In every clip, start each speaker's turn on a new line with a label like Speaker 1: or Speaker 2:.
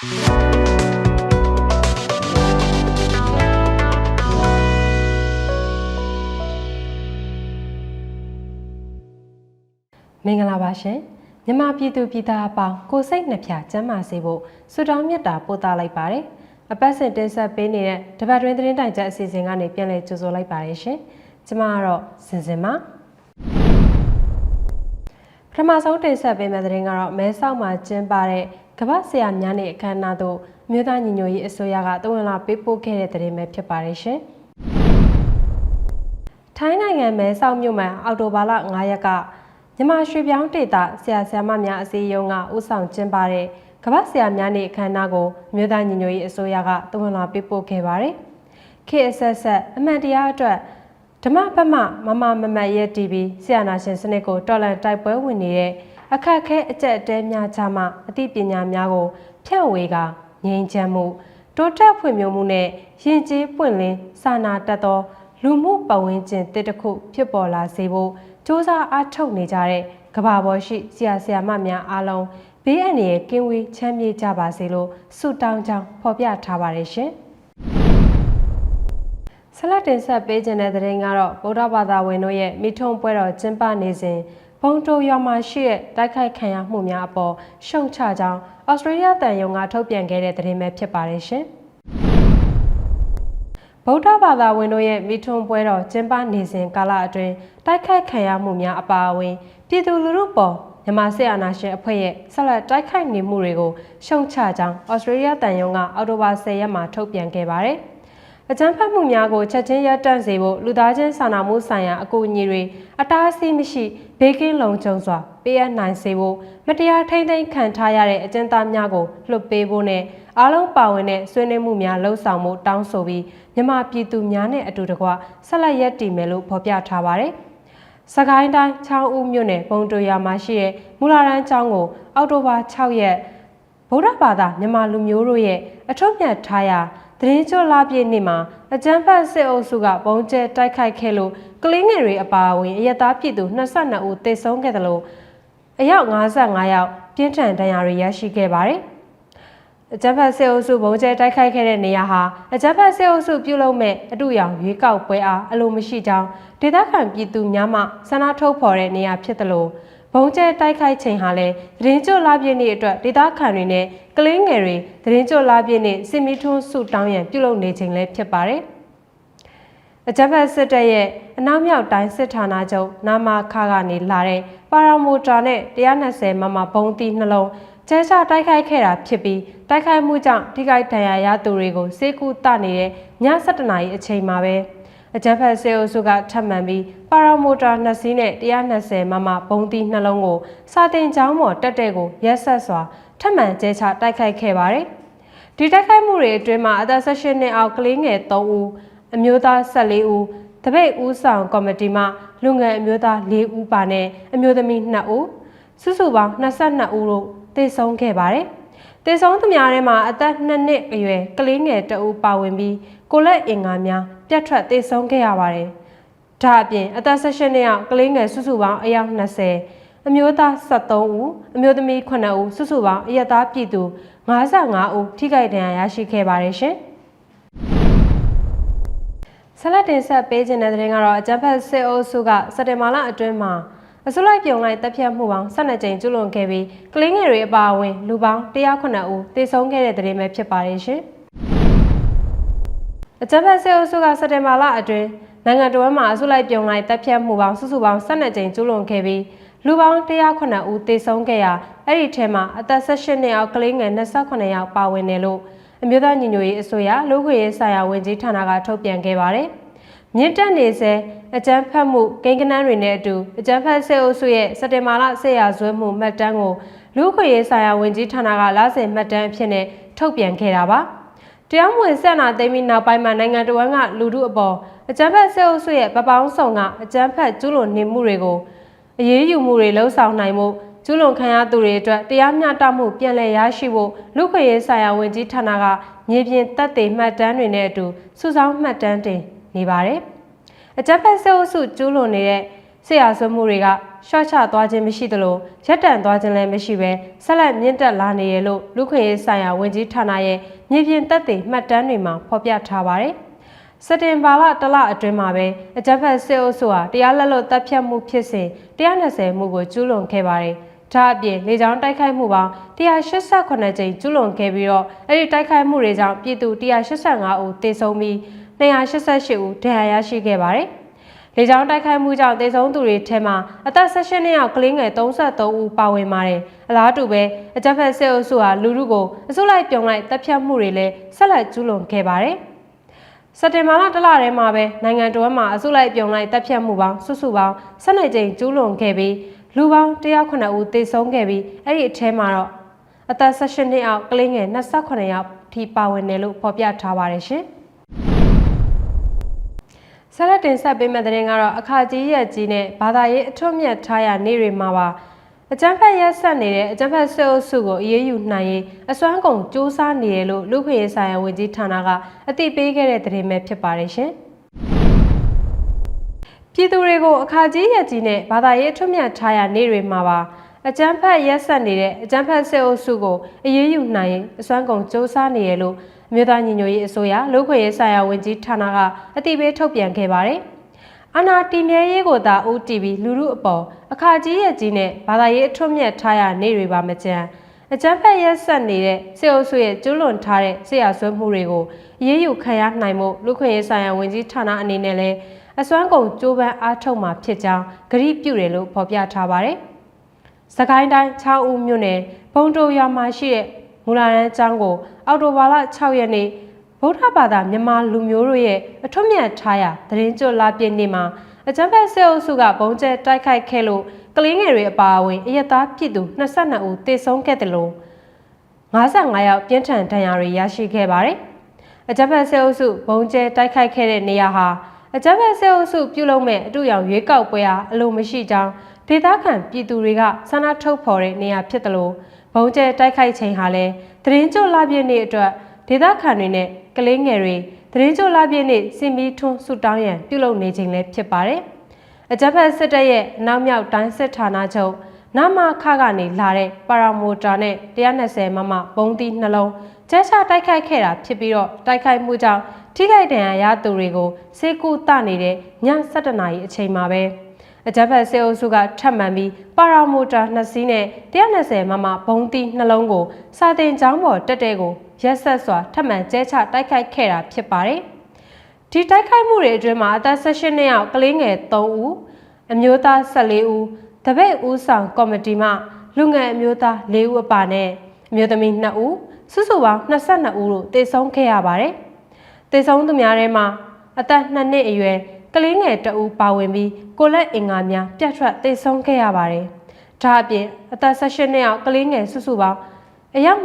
Speaker 1: မင်္ဂလာပါရှင်မြန်မာပြည်သူပြည်သားအပေါင်းကိုစိတ်နှပြကျန်းမာစေဖို့ဆုတောင်းမေတ္တာပို့သလိုက်ပါတယ်အပတ်စဉ်တင်ဆက်ပေးနေတဲ့တပတ်တွင်းသတင်းတိုင်ချက်အစီအစဉ်ကနေပြန်လည်ကြိုဆိုလိုက်ပါတယ်ရှင်ကျမကတော့စင်စင်ပါပထမဆုံးတင်ဆက်ပေးမယ့်သတင်းကတော့မဲဆောက်မှာကျင်းပတဲ့ ကမ္ဘာဆရာများနေ့အခမ်းအနားသို့အမျိုးသားညီညွတ်ရေးအစိုးရကတဝန်လာပေးပို့ခဲ့တဲ့သတင်းပဲဖြစ်ပါတယ်ရှင်ထိုင်းနိုင်ငံမဲဆောက်မြို့မှာအော်တိုဘာလ9ရက်ကမြန်မာရွှေပြောင်းဒေတာဆရာဆရာမများအစည်းအရုံးကဥဆောင်ကျင်းပတဲ့ကမ္ဘာဆရာများနေ့အခမ်းအနားကိုအမျိုးသားညီညွတ်ရေးအစိုးရကတဝန်လာပေးပို့ခဲ့ပါတယ်။ KSS အမှန်တရားအတွက်ဓမ္မပမမမမမတ်ရဲ့ TV ဆရာနာရှင်စနစ်ကိုတော်လန်တိုက်ပွဲဝင်နေတဲ့ အခက်အခဲအကျက်အတဲများချမှအသိပညာများကိုဖြန့်ဝေကငြိမ်းချမ်းမှုတိုးတက်ဖွံ့ဖြိုးမှုနဲ့ယဉ်ကျေးပွင့်လင်းစာနာတတ်သော လူမှုပတ်ဝန်းကျင်တစ်တစ်ခုဖြစ်ပေါ်လာစေဖို့စ조사အားထုတ်နေကြတဲ့ကဘာပေါ်ရှိဆရာဆရာမများအားလုံးဘေးအန္တရာယ်ကင်းဝေးချမ်းမြေ့ကြပါစေလို့ဆုတောင်းကြောင်းဖော်ပြထားပါတယ်ရှင်။ဆလတ်တင်ဆက်ပေးခြင်းတဲ့တဲ့ရင်ကတော့ဗုဒ္ဓဘာသာဝင်တို့ရဲ့မိထုံပွဲတော်ကျင်းပနေစဉ် ဘုံတိုရွာမှာရှိတဲ့တိုက်ခိုက်ခံရမှုများအပေါ်ရှုံချကြောင်းဩစတြေးလျတန်ယုံကထုတ်ပြန်ခဲ့တဲ့သတင်းပဲဖြစ်ပါတယ်ရှင်။ဗုဒ္ဓဘာသာဝင်တို့ရဲ့မိထွန်းပွဲတော်ကျင်းပနေစဉ်ကာလအတွင်းတိုက်ခိုက်ခံရမှုများအပါအဝင်ပြည်သူလူထုပေါ်မြန်မာစစ်အာဏာရှင်အဖွဲ့ရဲ့ဆက်လက်တိုက်ခိုက်နေမှုတွေကိုရှုံချကြောင်းဩစတြေးလျတန်ယုံကအောက်တိုဘာ10ရက်မှာထုတ်ပြန်ခဲ့ပါတယ်။ အကြမ်းဖက်မှုများကိုချက်ချင်းရပ်တန့်စေဖို့လူသားချင်းစာနာမှုဆိုင်ရာအကူအညီတွေအတားအဆီးမရှိဘေးကင်းလုံခြုံစွာပေးအပ်နိုင်စေဖို့မတရားထိမ့်သိမ်းခံထားရတဲ့အကျဉ်းသားများကိုလွှတ်ပေးဖို့နဲ့အားလုံးပါဝင်တဲ့ဆွေးနွေးမှုများလှုံ့ဆော်မှုတောင်းဆိုပြီးမြန်မာပြည်သူများနဲ့အတူတကွဆက်လက်ရပ်တည်မယ်လို့ဖော်ပြထားပါတယ်။စကိုင်းတိုင်းချောင်းဦးမြို့နယ်ဘုံတူရမှာရှိတဲ့မူလာရန်ကျောင်းကို အောက်တိုဘာ6ရက်ဗုဒ္ဓဘာသာမြန်မာလူမျိုးတို့ရဲ့အထွတ်မြတ်ထားရာ သတင်းကျော်လာပြည့်နေ့မှာအကြမ်းဖက်စစ်အုပ်စုကဘုံကျဲတိုက်ခိုက်ခဲ့လို့ကလင်းငယ်တွေအပါအဝင်အရသားပြည်သူ22ဦးသေဆုံးခဲ့တယ်လို့အယောက်55ယောက်ပြင်းထန်ဒဏ်ရာတွေရရှိခဲ့ပါတယ်။အကြမ်းဖက်စစ်အုပ်စုဘုံကျဲတိုက်ခိုက်ခဲ့တဲ့နေရာဟာအကြမ်းဖက်စစ်အုပ်စုပြုလုပ်မဲ့အတူရောင်ရွေးကောက်ပွဲအားအလိုမရှိကြောင်းဒေသခံပြည်သူများမှဆန္ဒထုတ်ဖော်တဲ့နေရာဖြစ်တယ်လို့ ဘုံကျဲတိုက်ခိုက်ချိန်ဟာလည်းသတင်းကြွလာပြည့်နေ့အတွက်ဒေသခံတွေနဲ့ကလင်းငယ်တွေသတင်းကြွလာပြည့်နေ့စစ်မီထွန်းစုတောင်းရန်ပြုလုပ်နေချိန်လည်းဖြစ်ပါတယ်။အကြမ်းဖက်စစ်တပ်ရဲ့အနောက်မြောက်တိုင်းစစ်ဌာနချုပ်နာမခါကနေလာတဲ့ပါရာမိုတာနဲ့120မမဘုံတီနှလုံးကျဲချတိုက်ခိုက်ခဲ့တာဖြစ်ပြီးတိုက်ခိုက်မှုကြောင့်ထိခိုက်ဒဏ်ရာရသူတွေကိုစေကူတနေတဲ့ည7:00နာရီအချိန်မှာပဲ အကြမ်းဖက်စေအုပ်စုကထပ်မံပြီးပါရာမိုတာနှစ်စီးနဲ့120မမဘုံတီနှလုံးကိုစာတင်ကျောင်းပေါ်တက်တဲ့ကိုရက်ဆက်စွာထပ်မံကျဲချတိုက်ခိုက်ခဲ့ပါတယ်။ဒီတိုက်ခိုက်မှုတွေအတွင်းမှာအသက်16နှစ်အောက်ကလေးငယ်3ဦးအမျိုးသား14ဦးတပိတ်ဦးဆောင်ကော်မတီမှလူငယ်အမျိုးသား4ဦးပါနဲ့အမျိုးသမီး2ဦးစုစုပေါင်း22ဦးတို့သေဆုံးခဲ့ပါတယ်။သေဆုံးသူများထဲမှာအသက်2နှစ်အရွယ်ကလေးငယ်2ဦးပါဝင်ပြီးကိုလက်အင်္ဂါများ ပြတ်ထွက်သေဆုံးခဲ့ရပါတယ်။ဒါအပြင်အသက်16နှစ်အောက်ကလေးငယ်စုစုပေါင်းအယောက်20အမျိုးသား73ဦးအမျိုးသမီး9ဦးစုစုပေါင်းအရက်သားပြည်သူ55ဦးထိခိုက်ဒဏ်ရာရရှိခဲ့ပါတယ်ရှင်။ဆလတ်တင်ဆက်ပေးခြင်းတဲ့တဲ့ရင်ကတော့အကြံဖက်စစ်အုပ်စုကစက်တင်ဘာလအတွင်းမှာအစိုးလိုက်ပြုံလိုက်တပ်ဖြတ်မှုပေါင်း12ကြိမ်ကျူးလွန်ခဲ့ပြီးကလင်းငယ်တွေအပါအဝင်လူပေါင်း109ဦးသေဆုံးခဲ့တဲ့တဲ့ရင်ပဲဖြစ်ပါတယ်ရှင်။ အကြံဖက်စစ်အုပ်စုကစက်တင်ဘာလအတွင်းနိုင်ငံတော်မှာအစိုးလိုက်ပြုံလိုက်တပ်ဖြတ်မှုပေါင်းစုစုပေါင်း12ကြိမ်ကျူးလွန်ခဲ့ပြီးလူပေါင်း109ဦးသေဆုံးခဲ့ရာအဲ့ဒီထဲမှာအသက်18နှစ်အောက်ကလေးငယ်28ယောက်ပါဝင်တယ်လို့အမျိုးသားညီညွတ်ရေးအစိုးရလူ့ခွင့်ရေးဆိုင်ရာဝန်ကြီးဌာနကထုတ်ပြန်ခဲ့ပါတယ်။မြင့်တက်နေစေအကြမ်းဖက်မှုကိန်းကနန်းတွေနဲ့အတူအကြမ်းဖက်စစ်အုပ်စုရဲ့စက်တင်ဘာလဆက်ရဇွဲမှုမှတ်တမ်းကိုလူ့ခွင့်ရေးဆိုင်ရာဝန်ကြီးဌာနကလဆင်မှတ်တမ်းအဖြစ်နဲ့ထုတ်ပြန်ခဲ့တာပါ။ တရားမဝင်ဆက်နာသိမ်းပြီးနောက်ပိုင်းမှာနိုင်ငံတော်ကလူထုအပေါ်အကြမ်းဖက်စစ်အုပ်စုရဲ့ပပောင်းဆောင်ကအကြမ်းဖက်ကျူးလွန်နေမှုတွေကိုအရေးယူမှုတွေလှုံ့ဆော်နိုင်မှုကျူးလွန်ခံရသူတွေအတွက်တရားမျှတမှုပြန်လည်ရရှိဖို့လူခွေရေးဆိုင်ရာဝန်ကြီးဌာနကမြေပြင်တပ်တွေမှတ်တမ်းတွေနဲ့အတူစုဆောင်းမှတ်တမ်းတင်နေပါတယ်။အကြမ်းဖက်စစ်အုပ်စုကျူးလွန်နေတဲ့စ ဆရာဆွမှုတွေကရှော့ချသွားခြင်းမရှိသလိုရက်တန့်သွားခြင်းလည်းမရှိပဲဆက်လက်မြင့်တက်လာနေရလို့လူခွင့်ရေးဆိုင်ရာဝန်ကြီးဌာနရဲ့မြေပြင်သက်သေမှတ်တမ်းတွေမှာဖော်ပြထားပါတယ်။စက်တင်ဘာလတလအတွင်းမှာပဲအကြမ်းဖက်စစ်အုပ်စုဟာတရားလက်လွတ်တပ်ဖြတ်မှုဖြစ်စဉ်120မှုကိုကျူးလွန်ခဲ့ပါတယ်။ဒါအပြင်လေကြောင်းတိုက်ခိုက်မှုပေါင်း188ကြိမ်ကျူးလွန်ခဲ့ပြီးတော့အဲ့ဒီတိုက်ခိုက်မှုတွေကြောင့်ပြည်သူ185ဦးသေဆုံးပြီး288ဦးဒဏ်ရာရရှိခဲ့ပါတယ်။ လေကြောင်းတိုက်ခိုက်မှုကြောင့်သေဆုံးသူတွေထဲမှာအသက်16နှစ်အောက်ကလေးငယ်33ဦးပါဝင်ပါတယ်။အလားတူပဲအကြမ်းဖက်စစ်အုပ်စုဟာလူလူကိုအစုလိုက်ပြုံလိုက်တပ်ဖြတ်မှုတွေလည်းဆက်လက်ကျူးလွန်ခဲ့ပါတယ်။စက်တင်ဘာလတလထဲမှာပဲနိုင်ငံတော်မှာအစုလိုက်ပြုံလိုက်တပ်ဖြတ်မှုပေါင်းစုစုပေါင်း12ကြိမ်ကျူးလွန်ခဲ့ပြီးလူပေါင်း109ဦးသေဆုံးခဲ့ပြီးအဲ့ဒီအထဲမှာတော့အသက်16နှစ်အောက်ကလေးငယ်28ယောက်ထိပါဝင်တယ်လို့ဖော်ပြထားပါတယ်ရှင်။ ဆက်လက်တင်ဆက်ပေးမယ့်တဲ့ရင်ကတော့အခါကြီးရက်ကြီးနဲ့ဘာသာရေးအထွတ်မြတ်ထားရနေတွေမှာပါအကြမ်းဖက်ရက်ဆက်နေတဲ့အကြမ်းဖက်ဆွေးအုပ်စုကိုအေးအေးယူနိုင်ရေးအစွမ်းကုန်စူးစမ်းနေရလို့လူခွင့်ရေးဆိုင်ရာဝန်ကြီးဌာနကအသိပေးခဲ့တဲ့သတင်းပဲဖြစ်ပါတယ်ရှင်။ပြည်သူတွေကိုအခါကြီးရက်ကြီးနဲ့ဘာသာရေးအထွတ်မြတ်ထားရနေတွေမှာပါအကြမ်းဖက်ရက်ဆက်နေတဲ့အကြမ်းဖက်ဆွေးအုပ်စုကိုအေးအေးယူနိုင်ရေးအစွမ်းကုန်စူးစမ်းနေရလို့ အမျိုးသားညီညွတ်ရေးအစိုးရလူခွင့်ရေးဆိုင်ရာဝန်ကြီးဌာနကအသိပေးထုတ်ပြန်ခဲ့ပါတယ်။အနာတီမြဲရေးကိုသာ OTV လူမှုအပေါ်အခါကြီးရဲ့ကြီးနဲ့ဘာသာရေးအထွတ်မြတ်ထားရနေတွေပါမကြမ်းအကြမ်းဖက်ရက်ဆက်နေတဲ့စေအုပ်စုရဲ့ကျူးလွန်ထားတဲ့ဆရာဆွဲမှုတွေကိုအရေးယူခံရနိုင်မှုလူခွင့်ရေးဆိုင်ရာဝန်ကြီးဌာနအနေနဲ့လည်းအစွမ်းကုန်ကြိုးပမ်းအားထုတ်မှာဖြစ်ကြောင်းကြေညာပြုတယ်လို့ဖော်ပြထားပါတယ်။စကိုင်းတိုင်း6ဦးမြို့နယ်ဘုံတိုရွာမှာရှိတဲ့မူ လာရန်ကျောင်းကို အော်တိုဘာလ6ရက်နေ့ဗုဒ္ဓဘာသာမြန်မာလူမျိုးတို့ရဲ့အထွတ်မြတ်ထားရာသတင်းကြွလာပြည့်နေ့မှာအကြမ်းဖက်ဆဲအုပ်စုကဘုံကျဲတိုက်ခိုက်ခဲ့လို့ကလေးငယ်တွေအပါအဝင်အရက်သားပြည်သူ22ဦးသေဆုံးခဲ့တယ်လို့55ယောက်ပြင်းထန်ဒဏ်ရာတွေရရှိခဲ့ပါတယ်။အကြမ်းဖက်ဆဲအုပ်စုဘုံကျဲတိုက်ခိုက်ခဲ့တဲ့နေရာဟာအကြမ်းဖက်ဆဲအုပ်စုပြုလုပ်မဲ့အတူရောင်ရွေးကောက်ပွဲဟာအလိုမရှိကြောင်းဒေသခံပြည်သူတွေကဆန္ဒထုတ်ဖော်တဲ့နေရာဖြစ်တယ်လို့ ဘုံကျဲတိုက်ခိုက်ချိန်ဟာလည်းသတင်းကြွလာပြည့်နေ့အတွက်ဒေသခံတွေနဲ့ကလေးငယ်တွေသတင်းကြိုလာပြည့်နေ့စင်မီထွန်းဆူတောင်းရန်ပြုလုပ်နေခြင်းလည်းဖြစ်ပါတယ်။အကြမ်းဖက်စစ်တပ်ရဲ့အနောက်မြောက်တိုင်းစစ်ဌာနချုပ်နမခကနေလာတဲ့ပါရာမိုတာနဲ့120မမဘုံသီးနှလုံးကျဲချတိုက်ခိုက်ခဲ့တာဖြစ်ပြီးတော့တိုက်ခိုက်မှုကြောင့်ထိခိုက်ဒဏ်ရာရသူတွေကိုစေကူတနေတဲ့ည7:00နာရီအချိန်မှာပဲ အကြမ်းဖက်စစ်အုပ်စုကထပ်မံပြီးပါရာမိုတာနှစ်စီးနဲ့120မမဘုံသီးနှလုံးကိုစာတင်ကျောင်းပေါ်တက်တဲ့ကိုရက်ဆက်စွာထပ်မံကျဲချတိုက်ခိုက်ခဲ့တာဖြစ်ပါတယ်။ဒီတိုက်ခိုက်မှုတွေအတွင်းမှာအသက်16နှစ်အောက်ကလေးငယ်3ဦးအမျိုးသား14ဦးတပိတ်ဦးဆောင်ကော်မတီမှလူငယ်အမျိုးသား4ဦးအပါနဲ့အမျိုးသမီး2ဦးစုစုပေါင်း22ဦးတို့တေဆုံးခဲ့ရပါတယ်။တေဆုံးသူများထဲမှာအသက်2နှစ်အရွယ် ကလေးငယ်2ဦးပါဝင်ပြီးကိုလက်အင်္ဂါများပြတ်ထွက်တေဆုံးခဲ့ရပါတယ်။ဒါအပြင်အသက်16နှစ်အောက်ကလေးငယ်စုစုပေါင်းအယောက်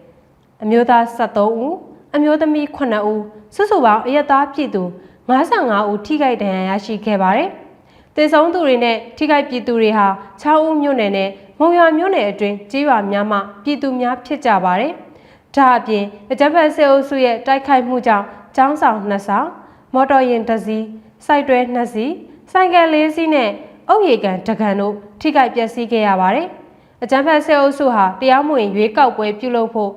Speaker 1: 20အမျိုးသား73ဦးအမျိုးသမီး9ဦးစုစုပေါင်းအရက်သားပြည်သူ55ဦးထိခိုက်ဒဏ်ရာရရှိခဲ့ပါတယ်။တေဆုံးသူတွေနဲ့ထိခိုက်ပြည်သူတွေဟာ6ဦးမြို့နယ်နဲ့မုံရွာမြို့နယ်အတွင်းကြေးရွာများမှပြည်သူများဖြစ်ကြပါတယ်။ဒါအပြင်အကြမ်းဖက်စစ်အုပ်စုရဲ့တိုက်ခိုက်မှုကြောင့်ကျောင်းဆောင်2ဆောင်မော်တော်ယာဉ်တစ်စီး စိုက်တွဲ2စီးဆိုင်ကယ်4စီးနဲ့အုတ်ရီကန်တကန်တို့ထိခိုက်ပျက်စီးခဲ့ရပါတယ်။အကြမ်းဖက်စစ်အုပ်စုဟာတရားမဝင်ရွေးကောက်ပွဲပြုလုပ်ဖို့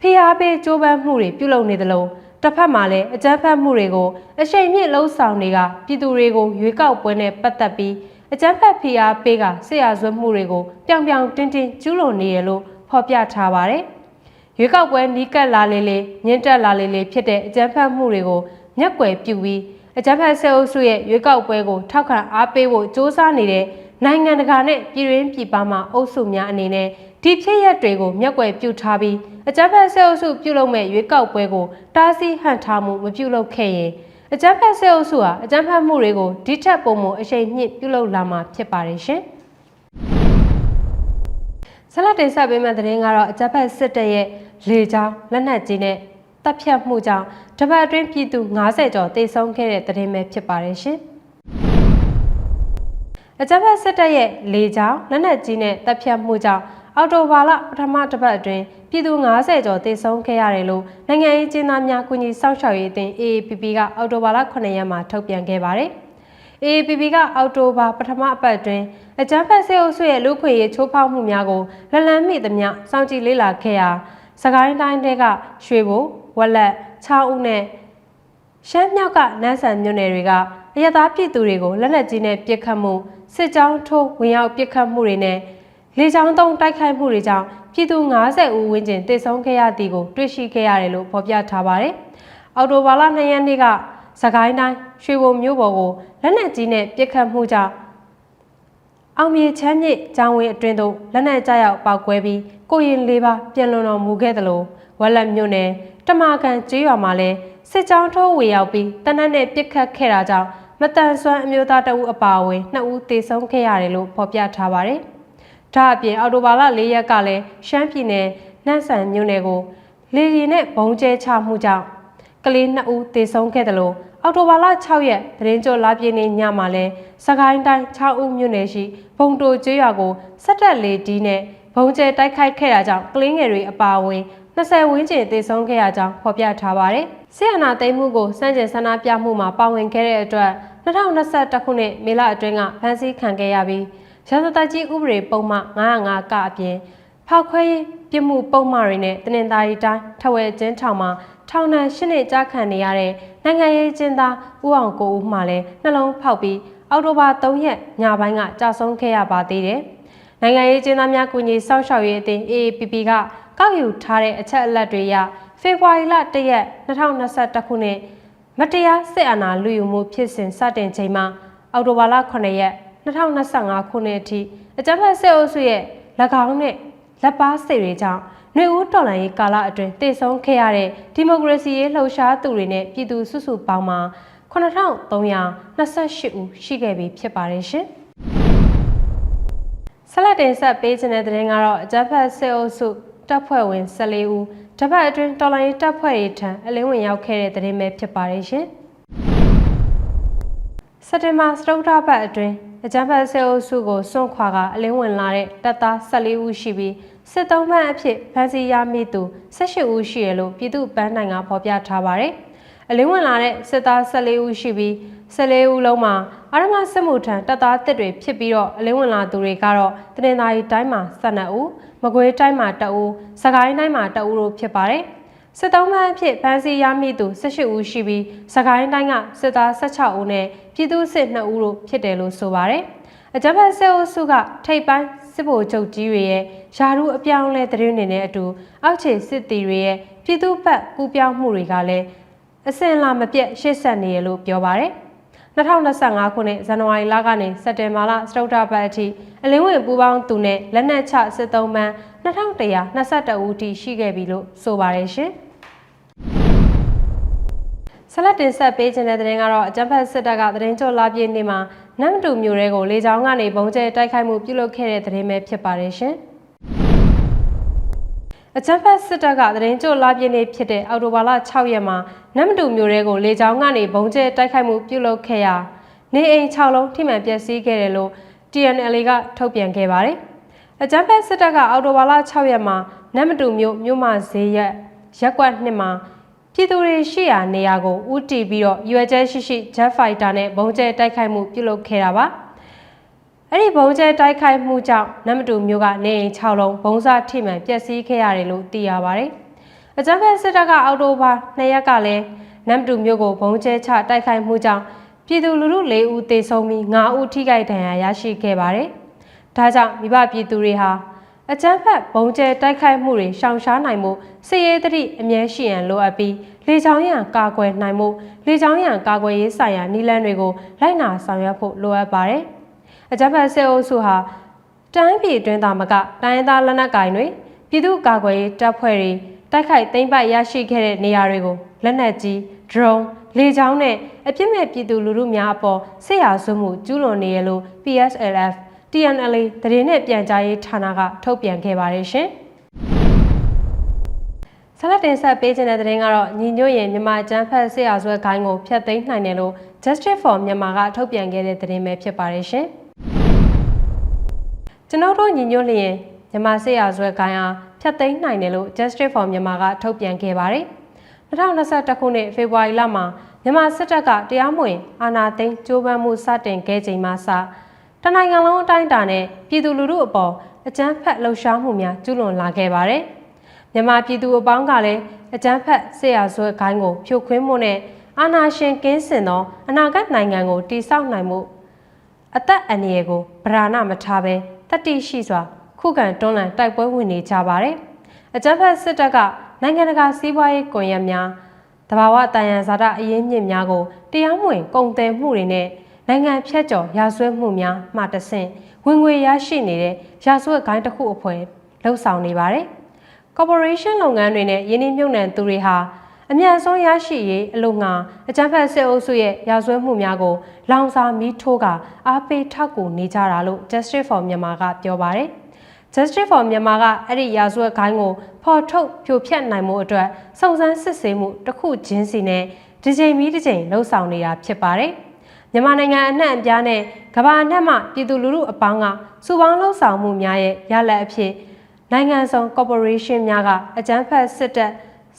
Speaker 1: ဖိအားပေးကြိုးပမ်းမှုတွေပြုလုပ်နေသလိုတစ်ဖက်မှာလည်းအကြမ်းဖက်မှုတွေကိုအရှိန်မြင့်လှုံ့ဆော်နေကပြည်သူတွေကိုရွေးကောက်ပွဲနဲ့ပတ်သက်ပြီးအကြမ်းဖက်ဖိအားပေးကဆရာဆွဲမှုတွေကိုပြောင်ပြောင်တင်းတင်းကျူးလွန်နေရလို့ဖော်ပြထားပါတယ်။ရွေးကောက်ပွဲနီးကပ်လာလေလေမြင့်တက်လာလေလေဖြစ်တဲ့အကြမ်းဖက်မှုတွေကိုမျက်ကွယ်ပြုပြီး အကြမ်းဖက်ဆဲအုပ်စုရဲ့ရွေးကောက်ပွဲကိုထောက်ခံအားပေးဖို့စ조사နေတဲ့နိုင်ငံတကာနဲ့ပြည်တွင်းပြည်ပမှအုပ်စုများအနေနဲ့ဒီဖြစ်ရပ်တွေကိုမျက်ကွယ်ပြုထားပြီးအကြမ်းဖက်ဆဲအုပ်စုပြုလုပ်မဲ့ရွေးကောက်ပွဲကိုတားဆီးဟန့်ထားမှုမပြုလုပ်ခဲ့ရင်အကြမ်းဖက်ဆဲအုပ်စုဟာအကြမ်းဖက်မှုတွေကိုဒီထက်ပိုမိုအရှိန်မြင့်ပြုလုပ်လာမှာဖြစ်ပါတယ်ရှင်။ဆလတ်တင်ဆက်ပေးမယ့်သတင်းကတော့အကြမ်းဖက်စစ်တပ်ရဲ့လေကြောင်းလက်နက်ကြီးနဲ့ တပ်ဖြတ်မှုကြောင့်တပတ်အတွင်းပြည်သူ90ကျော်တေဆုံးခဲ့တဲ့သတင်းပဲဖြစ်ပါတယ်ရှင်။အကြမ်းဖက်စစ်တပ်ရဲ့လေကြောင်းလက်နက်ကြီးနဲ့တပ်ဖြတ်မှုကြောင့်အော်တိုဘာလပထမတစ်ပတ်အတွင်းပြည်သူ90ကျော်တေဆုံးခဲ့ရတယ်လို့နိုင်ငံရေးကျင်းသားများကူညီစောင့်ရှောက်ရေးအသင်း AAPP ကအော်တိုဘာလ9ရက်မှာထုတ်ပြန်ခဲ့ပါတယ်။ AAPP ကအောက်တိုဘာပထမအပတ်တွင်အကြမ်းဖက်စစ်အုပ်စုရဲ့လူခွေရေးချိုးဖောက်မှုများကိုလက်လန်းမိသမျှစောင့်ကြည့်လေ့လာခဲ့ရာစကိုင်းတိုင်းတဲကရွှေဘို ဝက်လက်ချောင်းဦးနဲ့ရှမ်းမြောက်ကနန်းဆန်မြို့နယ်တွေကအရသားပြည်သူတွေကိုလက်နက်ကြီးနဲ့ပစ်ခတ်မှုစစ်ကြောင်းထိုးဝင်ရောက်ပစ်ခတ်မှုတွေနဲ့လေကြောင်းသုံးတိုက်ခိုက်မှုတွေကြောင့်ပြည်သူ90ဦးဝန်းကျင်တေဆုံးခဲ့ရသည်ကိုတွေ့ရှိခဲ့ရတယ်လို့ဖော်ပြထားပါတယ်။အော်တိုဘာလ2ရက်နေ့ကစကိုင်းတိုင်းရွှေဘုံမြို့ပေါ်ကိုလက်နက်ကြီးနဲ့ပစ်ခတ်မှုကြောင့်အောင်မြေချမ်းမြေကျောင်းဝင်းအတွင်းသို့လက်နက်ကြရောက်ပောက်ကွဲပြီးကိုရင်လေးပါပြန်လွန်တော်မူခဲ့သလို ဝက်လက်မြို့နယ်တမာကန်ကျေးရွာမှာလည်းစစ်ကြောင်းထိုးဝေရောက်ပြီးတနက်နဲ့ပစ်ခတ်ခဲ့တာကြောင့်မတန်ဆွမ်းအမျိုးသားတအုပ်အပါအဝင်နှစ်ဦးသေဆုံးခဲ့ရတယ်လို့ဖော်ပြထားပါတယ်။ဒါအပြင်အော်တိုဘာလ၄ရက်ကလည်းရှမ်းပြည်နယ်နန့်ဆန်မြို့နယ်ကိုလေရင်နဲ့ဘုံကျဲချမှုကြောင့်ကလေး2ဦးသေဆုံးခဲ့တယ်လို့အော်တိုဘာလ6ရက်သတင်းကြိုလာပြင်းနေညမှာလဲစကိုင်းတိုင်း6ဦးမြို့နယ်ရှိဘုံတိုကျွရွာကိုစက်တက်လေဒီနဲ့ဘုံကျဲတိုက်ခိုက်ခဲ့တာကြောင့်ကလေးငယ်တွေအပါအဝင် 20ဝန်းကျင်သေဆုံးခဲ့ရကြောင်းဖော်ပြထားပါတယ်။ဆီယနာသိမ်းမှုကိုစန့်ကျင်ဆန္ဒပြမှုမှာပါဝင်ခဲ့တဲ့အတွက်2021ခုနှစ်မေလအတွင်းကဖမ်းဆီးခံခဲ့ရပြီးရာဇသတ်ကြီးဥပဒေပုံမှန်905ကအပြင်ဖောက်ခွဲရေးပြစ်မှုပုံမှန်တွေနဲ့တနင်္သာရီတိုင်းထဝယ်ကျင်းထောင်မှာထောင်ဒဏ်၈နှစ်ကြာခံနေရတဲ့နိုင်ငံရေးကျင်းသားဦးအောင်ကိုဦးမှလည်းနှလုံးဖောက်ပြီးအောက်တိုဘာ3ရက်ညပိုင်းကကြာဆုံးခဲ့ရပါသေးတယ်။နိုင်ငံရေးကျင်းသားများကူညီစောင့်ရှောက်ရေးအသင်း AAPP က ကောက်ယူထားတဲ့အချက်အလက်တွေအရဖေဖော်ဝါရီလ1ရက်2021ခုနှစ်မတရားစစ်အာဏာလူယူမှုဖြစ်စဉ်စတင်ချိန်မှာအောက်တိုဘာလ9ရက်2025ခုနှစ်အထိအကြမ်းဖက်စစ်အုပ်စုရဲ့၎င်းနဲ့လက်ပါစိတ်တွေကြောင့်နှွေဦးတော်လှန်ရေးကာလအတွင်းတည်ဆုံခဲ့ရတဲ့ဒီမိုကရေစီရေးလှုပ်ရှားသူတွေနဲ့ပြည်သူစုစုပေါင်းမှာ9328ဦးရှိခဲ့ပြီဖြစ်ပါတယ်ရှင်။ဆက်လက်တင်ဆက်ပေးခြင်းတဲ့တဲ့ရင်ကတော့အကြမ်းဖက်စစ်အုပ်စု တပ်ဖွဲ့ဝင်14ဦးတပတ်အတွင်းတော်လိုင်းတပ်ဖွဲ့တွေထံအလင်းဝင်ရောက်ခဲ့တဲ့တဲ့ရင်ပဲဖြစ်ပါတယ်ရှင်။စက်တင်ဘာစတုတ္ထပတ်အတွင်းအကြမ်းဖက်စစ်အုပ်စုကိုစွန့်ခွာကအလင်းဝင်လာတဲ့တပ်သား14ဦးရှိပြီးစစ်သုံးမှန်အဖြစ်ဖမ်းဆီးရမိသူ18ဦးရှိရလို့ပြည်သူ့ပန်းနိုင်ကဖော်ပြထားပါတယ်။ အလင်းဝင်လာတဲ့စစ်သား14ဦးရှိပြီး14ဦးလုံးမှာအာရမစစ်မှုထံတပ်သားတစ်တွေဖြစ်ပြီးတော့အလင်းဝင်လာသူတွေကတော့တနင်္သာရီတိုင်းမှာ12ဦးမကွေးတိုင်းမှာ2ဦးစကိုင်းတိုင်းမှာ2ဦးတို့ဖြစ်ပါတယ်။စစ်သုံးမှန်အဖြစ်ဖမ်းဆီးရမိသူ18ဦးရှိပြီးစကိုင်းတိုင်းကစစ်သား16ဦးနဲ့ပြည်သူစစ်2ဦးတို့ဖြစ်တယ်လို့ဆိုပါတယ်။အကြမ်းဖက်စစ်အုပ်စုကထိပ်ပိုင်းစစ်ဗိုလ်ချုပ်ကြီးတွေရဲ့ယာရုအပြောင်းလဲသတင်းတွေနဲ့အတူအောက်ခြေစစ်တီတွေရဲ့ပြည်သူ့ဘက်ကူးပြောင်းမှုတွေကလည်း အစင်လာမပြတ်ရှေ့ဆက်နေရလို့ပြောပါရယ်2025ခုနှစ်ဇန်နဝါရီလကနေစက်တင်ဘာလစတုတ္ထပတ်အထိအလင်းဝင်ပူးပေါင်းသူနဲ့လက်နက်ချစစ်သုံးပန်း2122ဦးထိရှိခဲ့ပြီလို့ဆိုပါရယ်ရှင်ဆလတ်တင်ဆက်ပေးခြင်းတဲ့တဲ့ရင်ကတော့အကြံဖက်စစ်တပ်ကသတင်းကြောလာပြည့်နေ့မှာနမ်တူမျိုးတွေကိုလေကြောင်းကနေဘုံကျဲတိုက်ခိုက်မှုပြုလုပ်ခဲ့တဲ့သတင်းပဲဖြစ်ပါတယ်ရှင်။ အကြံဖက်စစ်တပ်ကသတင်းကြိုလာပြည့်နေ့ဖြစ်တဲ့အော်တိုဘာလ6ရက်မှာနမ်တူမျိုးတွေကိုလေကြောင်းကနေဘုံကျဲတိုက်ခိုက်မှုပြုလုပ်ခဲ့ရာနေအိမ်6လုံးထိမှန်ပျက်စီးခဲ့တယ်လို့ TNL ကထုတ်ပြန်ခဲ့ပါတယ်။အကြံဖက်စစ်တပ်ကအော်တိုဘာလ6ရက်မှာနမ်တူမျိုးမြို့မဈေးရက်ရက်ကွက်နှစ်မှာပြည်သူတွေရှိရာနေရာကိုဦးတည်ပြီးတော့ရွယ်ကျဲရှိရှိ Jet Fighter နဲ့ဘုံကျဲတိုက်ခိုက်မှုပြုလုပ်ခဲ့တာပါ။ အဲ့ဒီဘုံကျဲတိုက်ခိုက်မှုကြောင့်နမ်တူမျိုးကနေအိမ်6လုံးဘုံစားထိမှန်ပျက်စီးခဲ့ရတယ်လို့သိရပါတယ်။အကြမ်းဖက်စစ်တပ်ကအော်တိုဘာ2ရက်ကလည်းနမ်တူမျိုးကိုဘုံကျဲချတိုက်ခိုက်မှုကြောင့်ပြည်သူလူထု၄ဦးသေဆုံးပြီး9ဦးထိခိုက်ဒဏ်ရာရရှိခဲ့ပါတယ်။ဒါကြောင့်မိဘပြည်သူတွေဟာအကြမ်းဖက်ဘုံကျဲတိုက်ခိုက်မှုတွေရှောင်ရှားနိုင်မှုစစ်ရေးတတိအမြဲရှိရန်လိုအပ်ပြီးလေချောင်းရန်ကာကွယ်နိုင်မှုလေချောင်းရန်ကာကွယ်ရေးဆိုင်ရာနည်းလမ်းတွေကိုလိုက်နာဆောင်ရွက်ဖို့လိုအပ်ပါတယ်။ အကြမ်းဖက်စစ်အုပ်စုဟာတိုင်းပြည်တွင်းသားမကတိုင်းသားလက်နက်ကိုင်တွေပြည်သူ့ကာကွယ်ရေးတပ်ဖွဲ့တွေတိုက်ခိုက်သိမ်းပိုက်ရရှိခဲ့တဲ့နေရာတွေကိုလက်နက်ကြီး drone လေကြောင်းနဲ့အပြစ်မဲ့ပြည်သူလူထုများအပေါ်စစ်ရာဇဝမှုကျူးလွန်နေရလို့ PSLF TNLA တရင်နဲ့ပြန်ကြားရေးဌာနကထုတ်ပြန်ခဲ့ပါတယ်ရှင်။ဆလတ်တင်ဆက်ပေးခြင်းတဲ့တဲ့ရင်ကတော့ညီညွတ်ရင်မြန်မာကျန်းဖက်ဆရာဆွဲခိုင်းကိုဖျက်သိမ်းနိုင်တယ်လို့ Justice for Myanmar ကထုတ်ပြန်ခဲ့တဲ့တဲ့ရင်ပဲဖြစ်ပါတယ်ရှင်။ ကျွန်တော်တို့ညီညွတ်လျင်မြန်မာဆရာဆွဲခိုင်းအားဖျက်သိမ်းနိုင်တယ်လို့ Justice for Myanmar ကထုတ်ပြန်ခဲ့ပါတယ်။2021ခုနှစ်ဖေဖော်ဝါရီလမှာမြန်မာစစ်တပ်ကတရားမဝင်အာဏာသိမ်းကြိုးပမ်းမှုစတင်ခဲ့ချိန်မှစတနိုင်ငံလုံးအတိုင်းအတာနဲ့ပြည်သူလူထုအပေါ်အကြမ်းဖက်လှုပ်ရှားမှုများကျူးလွန်လာခဲ့ပါတယ်။မြန်မာပြည်သူအပေါင်းကလည်းအကြမ်းဖက်ဆရာဆွဲခိုင်းကိုဖြိုခွင်းမှုနဲ့အာဏာရှင်ကင်းစင်သောအနာဂတ်နိုင်ငံကိုတည်ဆောက်နိုင်မှုအသက်အန္တရာယ်ကိုဗราဏမထားဘဲ တတိရှိစွာခုခံတွန်းလှန်တိုက်ပွဲဝင်နေကြပါတယ်။အကြမ်းဖက်စစ်တပ်ကနိုင်ငံတကာစီးပွားရေးကွန်ရက်များတဘာဝတန်ရန်ဇာတအရင်းမြစ်များကိုတရားမဝင်ကုန်သွယ်မှုတွေနဲ့နိုင်ငံဖြတ်ကျော်ရာဇဝတ်မှုများမှတဆင့်ဝင်ငွေရရှိနေတဲ့ရာဇဝတ်ဂိုင်းတစ်ခုအဖွဲလှုပ်ဆောင်နေပါတယ်။ corporation လုပ်ငန်းတွေနဲ့ယင်းနှိမ့်မြုပ်နှံသူတွေဟာ အမြန်ဆုံးရရှိရေးအလို့ငါအကြမ်းဖက်စစ်အုပ်စုရဲ့ရာဇဝတ်မှုများကို လောင်စာမီးထိုးကအားပေးထောက်ကူနေကြတာလို့ Justice for Myanmar ကပြောပါတယ်။ Justice for Myanmar ကအဲ့ဒီရာဇဝတ်ခိုင်းကိုဖော်ထုတ်ဖြိုဖျက်နိုင်မှုအတွက်စုံစမ်းစစ်ဆေးမှုတစ်ခုချင်းစီနဲ့ဒီချိန်ပြီးဒီချိန်လှုပ်ဆောင်နေတာဖြစ်ပါတယ်။မြန်မာနိုင်ငံအနှံ့အပြားနဲ့ကမ္ဘာအနှံ့မှပြည်သူလူထုအပေါင်းကစုပေါင်းလှုပ်ဆောင်မှုများရဲ့ရလဒ်အဖြစ်နိုင်ငံဆောင် corporation များကအကြမ်းဖက်စစ်တပ်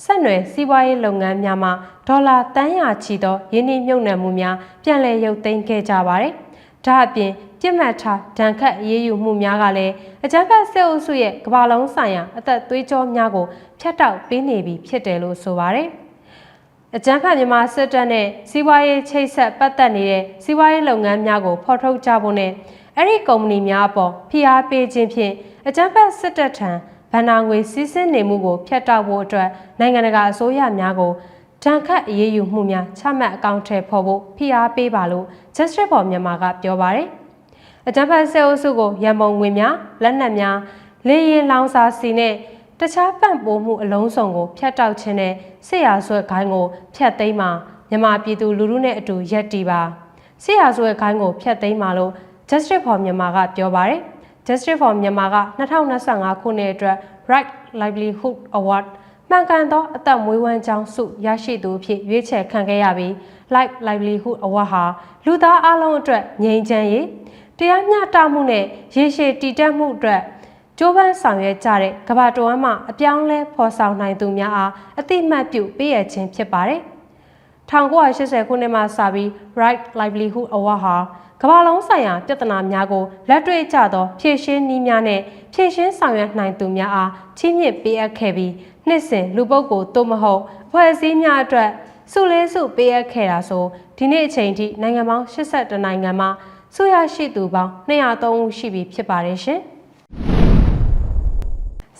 Speaker 1: ဆက်နွယ်စီးပွားရေးလုပ်ငန်းများမှာဒေါ်လာတန်းရာချီသောယင်းနှိမ့်မြုပ်နှံမှုများပြန်လည်ရုပ်သိမ်းခဲ့ကြပါတယ်။ဒါအပြင်ပြစ်မှတ်ထားဒဏ်ခတ်အရေးယူမှုများကလည်းအကြမ်းဖက်စစ်အုပ်စုရဲ့ကမ္ဘာလုံးဆိုင်ရာအသက်သွေးကြောများကိုဖျက်တောက်ပေးနေပြီဖြစ်တယ်လို့ဆိုပါတယ်။အကြမ်းဖက်မြန်မာစစ်တပ်နဲ့စီးပွားရေးချိတ်ဆက်ပတ်သက်နေတဲ့စီးပွားရေးလုပ်ငန်းများကိုဖော်ထုတ်ကြဖို့နဲ့အဲ့ဒီကုမ္ပဏီများအပေါ်ဖိအားပေးခြင်းဖြင့်အကြမ်းဖက်စစ်တပ်ထံ ဗန်နာငွေစီးဆင်းနေမှုကိုဖျက်တောက်ဖို့အတွက်နိုင်ငံတကာအစိုးရများကိုတန်ခတ်အရေးယူမှုများချမှတ်အကောင့်ထဲဖော်ဖို့ဖိအားပေးပါလို့ Justice for Myanmar ကပြောပါတယ်။အကြမ်းဖက်ဆဲအုပ်စုကိုရန်ပုံငွေများလက်နက်များလေရင်လောင်စာစီနဲ့တခြားပံ့ပိုးမှုအလုံးစုံကိုဖျက်တောက်ခြင်းနဲ့စစ်ရာဆွဲခိုင်းကိုဖျက်သိမ်းမှာမြန်မာပြည်သူလူထုနဲ့အတူရက်တီပါစစ်ရာဆွဲခိုင်းကိုဖျက်သိမ်းမှာလို့ Justice for Myanmar ကပြောပါတယ်။ Justice for Myanmar က2025ခုနှစ်အတွက် Right Livelihood Award မှန်ကန်သောအသက်မွေးဝမ်းကြောင်းဆုရရှိသူအဖြစ်ရွေးချယ်ခံခဲ့ရပြီး Life Livelihood Award ဟာလူသားအလုံးအတွက်ငြိမ်းချမ်းရေးတရားမျှတမှုနဲ့ရေရှည်တည်တံ့မှုအတွက်ကျိုးပန်းဆောင်ရွက်ကြတဲ့ကမ္ဘာတော်အမှအပြောင်းလဲဖော်ဆောင်နိုင်သူများအားအသိမှတ်ပြုပေးရခြင်းဖြစ်ပါတယ်။1980ခုနှစ်မှစပြီး Right Livelihood Award ဟာ ကမ္ဘာလုံးဆိုင်ရာပြဿနာများကိုလက်တွေ့ကျသောဖြည့်ရှင်းနည်းများနဲ့ဖြည့်ရှင်းဆောင်ရွက်နိုင်သူများအားချီးမြှင့်ပေးအပ်ခဲ့ပြီးနှစ်စဉ်လူပုဂ္ဂိုလ်သို့မဟုတ်အဖွဲ့အစည်းများအတွက်စုလေးစုပေးအပ်ခဲ့တာဆိုဒီနေ့အချိန်ထိနိုင်ငံပေါင်း82နိုင်ငံမှာဆုရရှိသူပေါင်း203ဦးရှိပြီဖြစ်ပါတယ်ရှင်။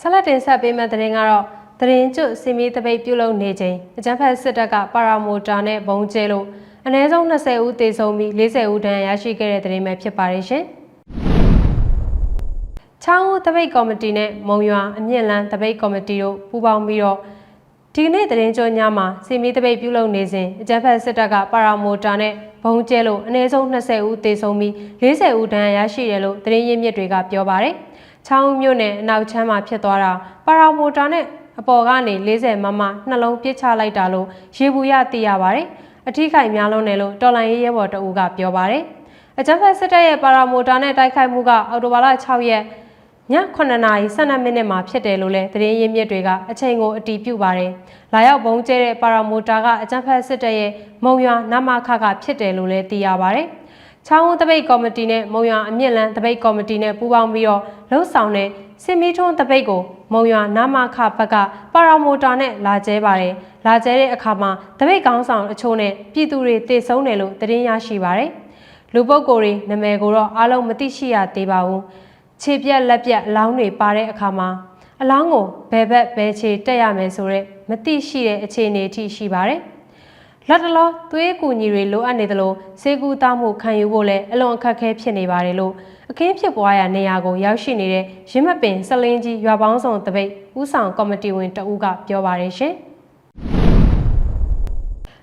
Speaker 1: ဆက်လက်တင်ဆက်ပေးမယ့်သတင်းကတော့သတင်းကျွတ်စီမီတပိတ်ပြုလုပ်နေချိန်အကြမ်းဖက်စစ်တပ်ကပါရာမိုတာနဲ့ဘုံကျဲလို့ အနည်းဆုံး20ဦးသေဆုံးပြီး40ဦးဒဏ်ရာရရှိခဲ့တဲ့သတင်းပဲဖြစ်ပါတယ်ရှင်။ချောင်းဦးတပိတ်ကော်မတီနဲ့မုံရွာအမြင့်လန်းတပိတ်ကော်မတီတို့ပူးပေါင်းပြီးတော့ဒီကနေ့သတင်းကြောညမှာစီမီတပိတ်ပြုလုပ်နေစဉ်အကြမ်းဖက်စစ်တပ်ကပါရာမိုတာနဲ့ဘုံကျဲလို့အနည်းဆုံး20ဦးသေဆုံးပြီး40ဦးဒဏ်ရာရရှိတယ်လို့သတင်းရင်းမြစ်တွေကပြောပါတယ်။ချောင်းမြို့နယ်အနောက်ချမ်းမှာဖြစ်သွားတာပါရာမိုတာနဲ့အပေါ်ကနေ40မမနှလုံးပစ်ချလိုက်တာလို့ရေဘူးရသိရပါတယ်။ အထီးခိုင်များလုံးတယ်လို့တော်လိုင်းရေးရဲဘော်တအူးကပြောပါတယ်။အကြမ်းဖက်စစ်တပ်ရဲ့ပါရာမိုတာနဲ့တိုက်ခိုက်မှုကအော်တိုဘာလ6ရက်ည9နာရီ12မိနစ်မှာဖြစ်တယ်လို့လည်းသတင်းရင်းမြစ်တွေကအချိန်ကိုအတီးပြုပါတယ်။လာရောက်ဘုံကျဲတဲ့ပါရာမိုတာကအကြမ်းဖက်စစ်တပ်ရဲ့မုံရွာနမခကဖြစ်တယ်လို့လည်းသိရပါတယ်။ချောင်းဦးတပိတ်ကော်မတီနဲ့မုံရွာအမြင့်လန်းတပိတ်ကော်မတီနဲ့ပူးပေါင်းပြီးတော့လှုပ်ဆောင်တဲ့စင်မီထွန်းတပိတ်ကို မုံရွာနာမခဘက်ကပါရာမိုတာနဲ့လာကျဲပါတယ်လာကျဲတဲ့အခါမှာတပိတ်ကောင်းဆောင်အချို့နဲ့ပြည်သူတွေတည်ဆုံးတယ်လို့သတင်းရရှိပါတယ်လူပုဂ္ဂိုလ်တွေနာမည်ကိုတော့အားလုံးမသိရှိရသေးပါဘူးခြေပြက်လက်ပြက်အလောင်းတွေပါတဲ့အခါမှာအလောင်းကိုဘယ်ဘက်ဘယ်ခြေတက်ရမယ်ဆိုတော့မသိရှိတဲ့အခြေအနေအထိရှိပါတယ်လက်တလောသွေးကူညီတွေလိုအပ်နေသလိုစေကူတောင်းမှုခံယူဖို့လည်းအလွန်အခက်အခဲဖြစ်နေပါတယ်လို့ အခင်းဖြစ်ပွားရာနေရာကိုရောက်ရှိနေတဲ့ရင်းမပင်စလင်းကြီးရွာပေါင်းစုံတပိတ်ဥဆောင်ကော်မတီဝင်တဦးကပြောပါတယ်ရှင်။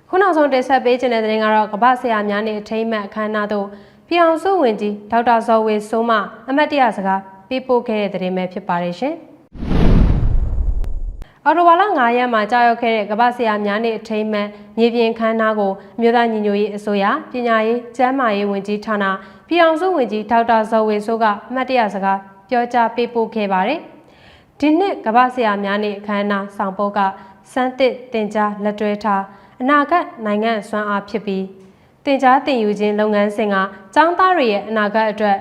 Speaker 1: ခုနောက်ဆုံးတင်ဆက်ပေးခြင်းတဲ့တင်ကတော့ကမ္ဘာဆရာများနဲ့အထိမ်းအမှတ်အခမ်းအနားသို့ပြည်အောင်စုဝင်ကြီးဒေါက်တာဇော်ဝေစိုးမအမတ်တရစကားပေးပို့ခဲ့တဲ့တင်ပဲဖြစ်ပါတယ်ရှင်။ အော်တိုဝါလာ9ရက်မှာကြာရောက်ခဲ့တဲ့ကမ္ဘာဆရာများနေ့အထိမ်းအမှတ်မြေပြင်ခန်းနာကိုအမျိုးသားညီညွတ်ရေးအစိုးရပညာရေးကျန်းမာရေးဝန်ကြီးဌာနပြည်အောင်စုဝန်ကြီးဒေါက်တာဇော်ဝေဆိုးကအမှတ်တရစကားပြောကြားပေးပို့ခဲ့ပါတယ်။ ဒီနှစ်ကမ္ဘာဆရာများနေ့အခမ်းအနားဆောင်ပုဒ်ကစမ်းသစ်တင် जा လက်တွဲထားအနာဂတ်နိုင်ငံစွမ်းအားဖြစ်ပြီးတင် जा တင်ယူခြင်းလုပ်ငန်းစဉ်ကចောင်းသားတွေရဲ့အနာဂတ်အတွက်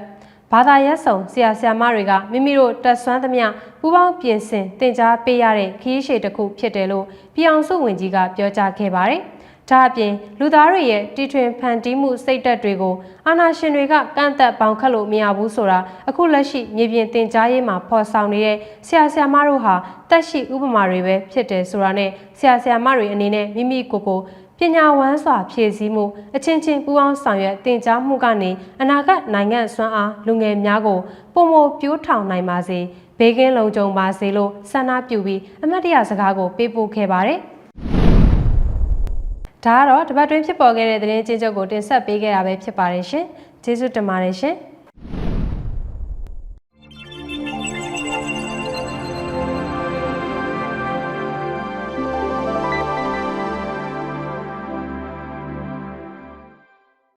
Speaker 1: ဘာသာရပ်ဆောင်ဆရာဆရာမတွေကမိမိတို့တက်ဆွမ်းသမျှ ပူးပေါင်းပြင်ဆင်တင်ကြားပေးရတဲ့ခရီးရှည်တစ်ခုဖြစ်တယ်လို့ပြည်အောင်စုဝန်ကြီးကပြောကြားခဲ့ပါတယ်။ဒါအပြင်လူသားတွေရဲ့တီထွင်ဖန်တီးမှုစိတ်ဓာတ်တွေကိုအာဏာရှင်တွေကကန့်သက်ပေါင်ခတ်လို့မရဘူးဆိုတာအခုလက်ရှိမြေပြင်တင်ကြားရေးမှာဖော်ဆောင်နေတဲ့ဆရာဆရာမတို့ဟာတက်ရှိဥပမာတွေပဲဖြစ်တယ်ဆိုတာနဲ့ဆရာဆရာမတွေအနေနဲ့မိမိကိုယ်ကိုပညာဝန်းစွာဖြည့်ဆည်းမှုအချင်းချင်းပူးပေါင်းဆောင်ရွက်တင် जा မှုကနေအနာဂတ်နိုင်ငံစွမ်းအားလူငယ်များကိုပုံမပြိုးထောင်နိုင်ပါစေ။ ဘေးကင်းလုံခြုံပါစေလို့ဆန္ဒပြုပြီးအမတ်တရစကားကိုပေးပို့ခဲ့ပါတယ်ဒါကတော့တပတ်တွင်းဖြစ်ပေါ်ခဲ့တဲ့သတင်းချင်းချုပ်ကိုတင်ဆက်ပေးခဲ့တာပဲဖြစ်ပါတယ်ရှင်ကျေးဇူးတင်ပါတယ်ရှင်